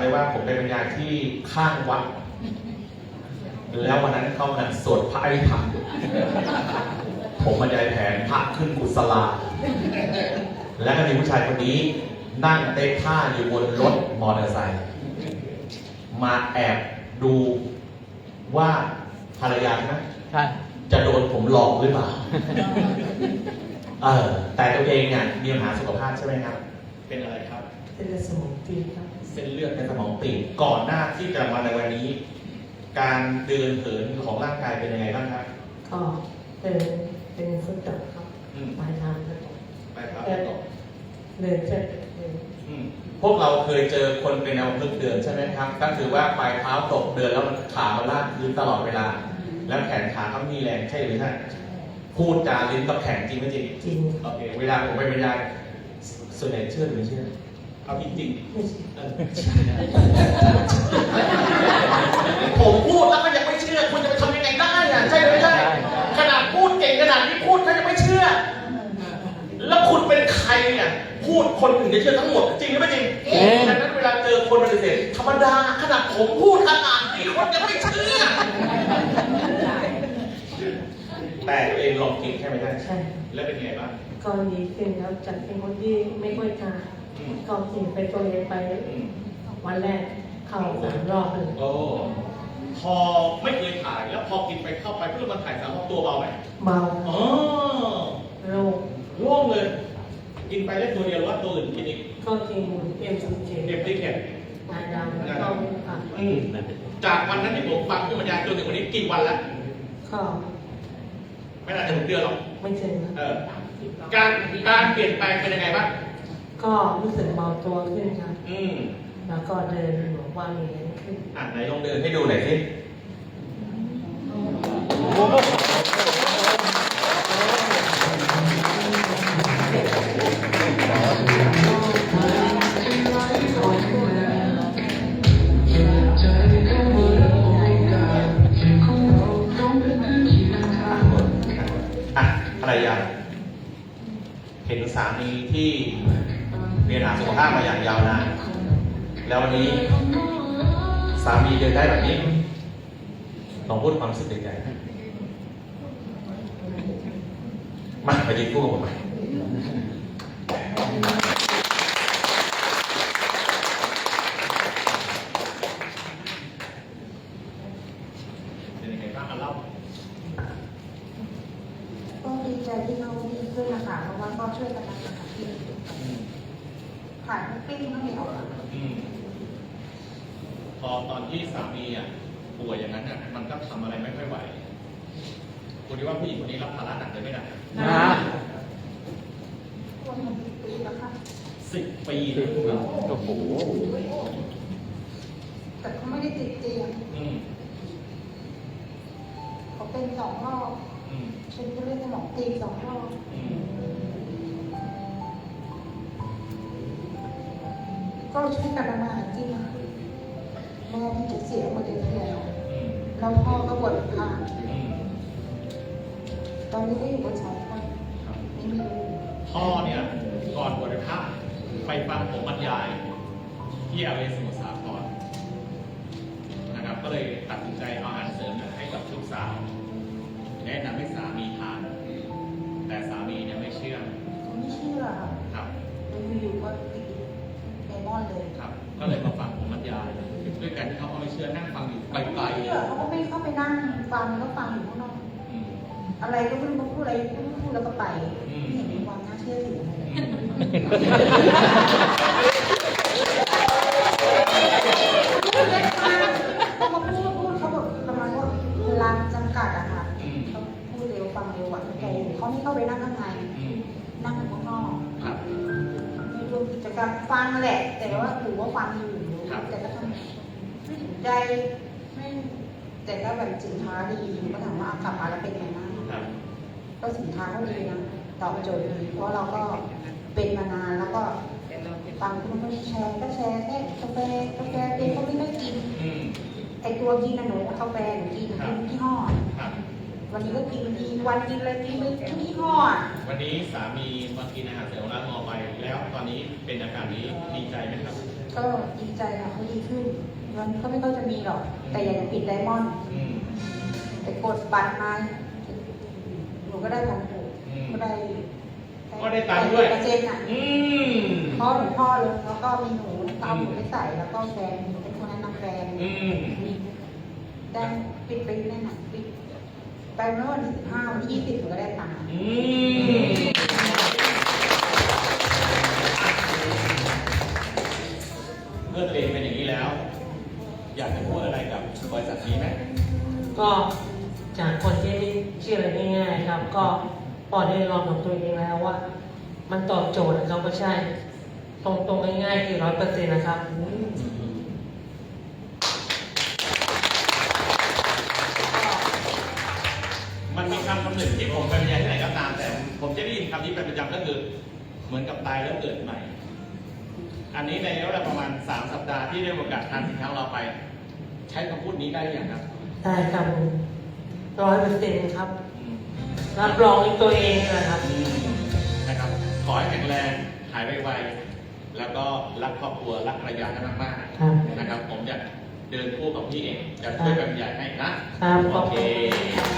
เลยว่าผมเป็นบรรยายที่ข้างวัด แล้ววันนั้นเขากำลังสวดพระอภิธรรมผมบรรยายแผนพระขึ้นกุศลา แล้วก็มีผู้ชายคนนี้นั่งเต้นท่าอยู่บนรถมอเตอร์ไซค์มาแอบดูว่าภรรยาใช่ไหมใช่จะโดนผมหลอกหรือเปล่า เออ แต่ตัวเองเนี่ยมีปัญหาสุขภาพใช่ไหมครับ เป็นอะไรครับ เป็นเลือดสมองตีบครับ เส้นเลือดในสมองตีบก่อนหน้าที่จะมาในวันนี้ การเดินเหินของร่างกายเป็นยังไงบ้างครับก็เป็นเป็นฟุตดอกครับอืมปลายทางก็ตกไปครับต่อเดินเจ็บเดินอืมพวกเราเคยเจอคนเป็นแนวพึกษ์เดินใช่ไหมครับ ก็คือว่าปลายเท้าตกเดินแล้วมันขามันลากพื้นตลอดเวลา แล้วแขนขาเขามีแรงใช่หรือไม่พูดจาลิ้นกับแข็งจริงไม่จริงจริงโอเคเวลาผมไปบรรยายส่วนใหญ่เชื่อหรือไม่เชื่อ เอาจริงไม่ใช่ๆเออผมพูดแล้วก็ยังไม่เชื่อ คุณจะไปทำยังไงได้อะใช่หรือไม่ใช่ ขนาดพูดเก่งขนาดนี้พูดเขายังไม่เชื่อ แล้วคุณเป็นใครเนี่ยพูดคนอื่นจะเชื่อทั้งหมด จริงหรือไม่จริงจริงดังนั้นเวลาเจอคนปฏิเสธธรรมดาขนาดผมพูดขนาดนี้คนยังไม่เชื่อ แต่ตัวเองลองกินใช่ไหมท่านใช่ แล้วเป็นไงบ้างก็ดีขึ้นแล้วจากเป็นคนที่ไม่ค่อยทาน อืมก็กินไปตัวเองไปอืมวันแรกเข้าสามรอบเลยโอ้พอไม่เคยถ่ายแล้วพอกินไปเข้าไปเพื่อมาถ่ายสามรอบตัวเบาไหมเบาอ๋อโรคโล่งเลย กินไปได้ตัวเดียวหรือว่าตัวอื่นกินอีกก็กินเอ็มซีเจเก็บที่เก็บงานดำแล้วก็อะอืมจากวันนั้นที่ผมฟังผู้บรรยายจนถึงวันนี้กี่วันแล้วก็ไม่น่าจะถึงเดือนหรอกไม่ถึงนะเออการการเปลี่ยนแปลงเป็นยังไงบ้าง ก็รู้สึกเบาตัวขึ้นครับ อืมแล้วก็เดินบอกว่ามีแรงขึ้น อะไหนลองเดินให้ดูหน่อยสิอะภรรยาเห็นสามีที่ เรียนหาสุขภาพมาอย่างยาวนานแล้ววันนี้สามีเดินได้แบบนี้ลองพูดความรู้สึกในใจมาไปดีคู่กับผมไปเป็นยังไงบ้างอะเล่าก็ดีใจที่เขาดีขึ้นนะคะเพราะว่าก็ช่วยกันนะคะที่ ขายปิ้งก็ไม่ออกอะอืมพอตอนที่สามีอะป่วยอย่างนั้นอะมันก็ทำอะไรไม่ค่อยไหวคุณคิดว่าผู้หญิงคนนี้รับภาระหนักเลยไหมนะนะคนมันติดปีแล้วค่ะสิบปีสินะบโอ้โหแต่เขาไม่ได้ติดเตียงอืมเขาเป็นสองรอบอืม เป็นผู้เล่นสมองตีบสองรอบอืม ก็ช่วยกันทำมาหากินแม่ที่จะเสียหมดเดือนที่แล้วแล้วพ่อก็บวชพรตอนนี้ก็อยู่บนสองคนไม่มีลูกพ่อเนี่ยก่อนบวชพระไปฟังผมบรรยาย ที่อาเวสมุทรสาครนะครับ ก็เลยตัดสินใจเอาอาหารเสริมให้กับลูกสาวแนะนำให้ นั่งฟังก็ฟังอยู่ข้างนอกๆอืมอะไรก็ไม่รู้มาพูดอะไรพูดพูดแล้วก็ไปอืมไม่เห็นมีความน่าเชื่อถือเลยอืมเขามาพูดพูดเขาบอกประมาณว่าเวลาจำกัดอะค่ะอืมเขาพูดเร็วฟังเร็วอะแต่เขาไม่เข้าไปนั่งข้างในอืมนั่งอยู่ข้างนอกครับไม่รู้กิจกรรมฟังแหละ แต่ว่าถือว่าฟังอยู่ครับแต่ก็ทำไม่สนใจไม่ แต่ก็แบบสินค้าดีก็ถามว่าเอากลับมาแล้วเป็นไงบ้างครับ ก็สินค้าก็ดีนะตอบโจทย์ดีเพราะเราก็เป็นมานานแล้วก็ฟังคุณก็แชร์ก็แชร์แค่กาแฟกาแฟเองก็ไม่ได้กินอืมไอตัวกินนะหนูกาแฟหนูกินครักิบนยี่ห้อ ครับ วันนี้ก็กินดีวันกินอะไรกินไม่ทุกยี่ห้ออะ วันนี้สามีมากินอาหารเสริมร้านมอไปแล้วตอนนี้เป็นอาการนี้ดีใจไหมครับกก็ดีใจค่ะเขาดีขึ้น มันก็ไม่ค่อยจะมีหรอก แต่อยากจะปิดไดมอนด์อืมแต่กดบัตรมาหนูก็ได้พันหกอืม ก็ได้ก็ได้ตังค์ด้วย เปอร์เซ็นต์อะอืม พ่อหนูพ่อเลยแล้วก็มีหนูเอาหนูไปใส่แล้วก็แฟนหนูเป็นคนแนะนำแฟนอืมได้ปิดไปแน่นอนปิดไปเมื่อวันที่สิบห้าวันที่ยี่สิบหนูก็ได้ตังค์ อืมเมื่อตัวเองเป็นอย่างนี้แล้ว อยากจะพูดอะไรกับบริษัทนี้ไหมก็จากคนที่เชื่ออะไรง่ายๆครับ ก็พอได้ลองของตัวเองแล้วว่า มันตอบโจทย์นะครับก็ใช่ ตรงๆง่ายๆคือร้อยเปอร์เซ็นต์นะครับมันมีคำคำหนึ่งที่ผมไปบรรยายที่ไหนก็ตามแต่ ผมจะได้ยินคำนี้เป็นประจำก็คือ เหมือนกับตายแล้วเกิดใหม่ อันนี้ในระยะเวลาประมาณ 3 สัปดาห์ที่ได้มีโอกาสทานสินค้าของเราไป ใช้คำพูดนี้ได้หรือยังครับได้ครับร้อยเปอร์เซ็นต์ครับ อืมรับรองในตัวเองนะครับ อืมนะครับ ขอให้แข็งแรงหายไวๆแล้วก็รักครอบครัวรักภรรยาให้มากครับ ๆนะครับ ผมจะเดินคู่กับพี่เองจะช่วยบรรยายให้นะครับขโออบเค คุณครับ